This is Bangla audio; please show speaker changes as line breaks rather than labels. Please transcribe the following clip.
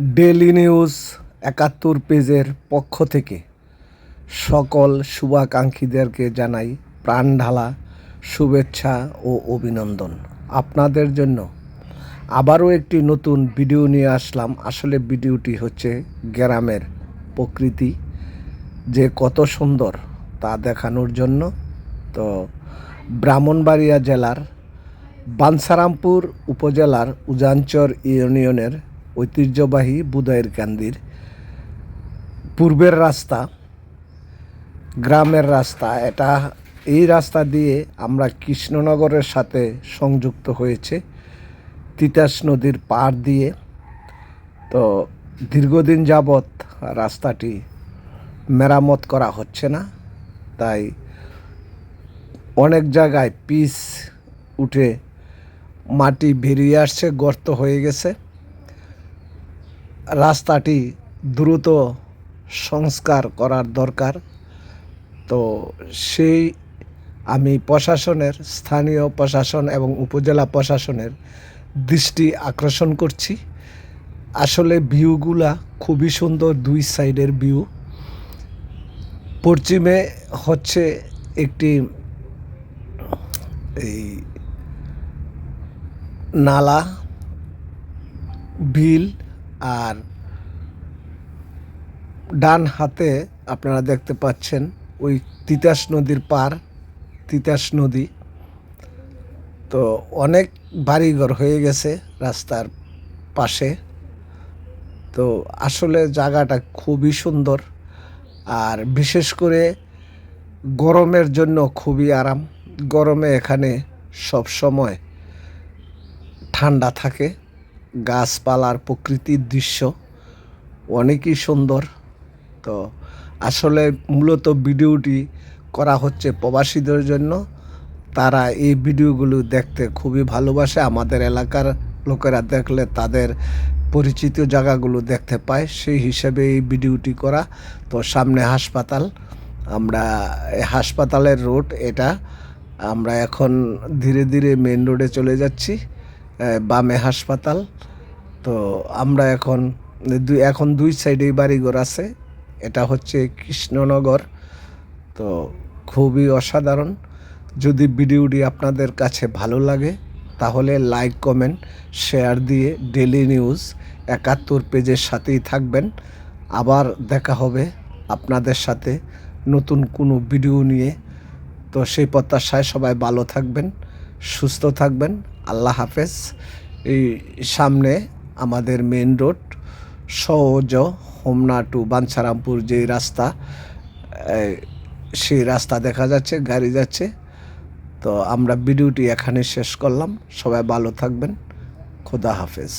ডেলি নিউজ একাত্তর পেজের পক্ষ থেকে সকল শুভাকাঙ্ক্ষীদেরকে জানাই প্রাণঢালা শুভেচ্ছা ও অভিনন্দন। আপনাদের জন্য আবারও একটি নতুন ভিডিও নিয়ে আসলাম। আসলে ভিডিওটি হচ্ছে গ্রামের প্রকৃতি, যে কত সুন্দর তা দেখানোর জন্য। তো ব্রাহ্মণবাড়িয়া জেলার বানসারামপুর উপজেলার উজানচর ইউনিয়নের ঐতিহ্যবাহী বুদায়ের কান্দির। পূর্বের রাস্তা, গ্রামের রাস্তা, এটা এই রাস্তা দিয়ে আমরা কৃষ্ণনগরের সাথে সংযুক্ত হয়েছে। তিতাস নদীর পাড় দিয়ে। তো দীর্ঘদিন যাবৎ রাস্তাটি মেরামত করা হচ্ছে না। তাই অনেক জায়গায় পিস উঠে মাটি বেরিয়ে আসছে, গর্ত হয়ে গেছে। রাস্তাটি দ্রুত সংস্কার করার দরকার। তো সেই আমি প্রশাসনের, স্থানীয় প্রশাসন এবং উপজেলা প্রশাসনের দৃষ্টি আকর্ষণ করছি। আসলে ভিউগুলা খুবই সুন্দর দুই সাইডের ভিউ। পশ্চিমে হচ্ছে একটি এই নালা, বিল আর ডান হাতে আপনারা দেখতে পাচ্ছেন ওই তিতাস নদীর পার, তিতাস নদী। তো অনেক বাড়িঘর হয়ে গেছে রাস্তার পাশে। তো আসলে জায়গাটা খুবই সুন্দর আর বিশেষ করে গরমের জন্য খুবই আরাম। গরমে এখানে সব সময় ঠান্ডা থাকে। গাছপালার প্রকৃতির দৃশ্য। অনেকই সুন্দর। তো আসলে মূলত ভিডিওটি করা হচ্ছে প্রবাসীদের জন্য। তারা এই ভিডিওগুলো দেখতে খুবই ভালোবাসে। আমাদের এলাকার লোকেরা দেখলে তাদের পরিচিত জায়গাগুলো দেখতে পায়। সেই হিসেবে এই ভিডিওটি করা। তো সামনে হাসপাতাল। আমরা হাসপাতালের রোড এটা। আমরা এখন ধীরে ধীরে মেন রোডে চলে যাচ্ছি। বামে হাসপাতাল। তো আমরা এখন এখন দুই সাইডেই বাড়িঘর আছে। এটা হচ্ছে কৃষ্ণনগর। তো খুবই অসাধারণ। যদি ভিডিওটি আপনাদের কাছে ভালো লাগে, তাহলে লাইক, কমেন্ট, শেয়ার দিয়ে ডেলি নিউজ একাত্তর পেজের সাথেই থাকবেন। আবার দেখা হবে আপনাদের সাথে নতুন কোনো ভিডিও নিয়ে। তো সেই প্রত্যাশায় সবাই ভালো থাকবেন, সুস্থ থাকবেন। আল্লাহ হাফেজ। এই সামনে আমাদের মেন রোড সহজ হোমনা টু বাঞ্ছারামপুর যে রাস্তা সেই রাস্তা দেখা যাচ্ছে, গাড়ি যাচ্ছে। তো আমরা ভিডিওটি এখানে শেষ করলাম। সবাই ভালো থাকবেন। খোদা হাফেজ।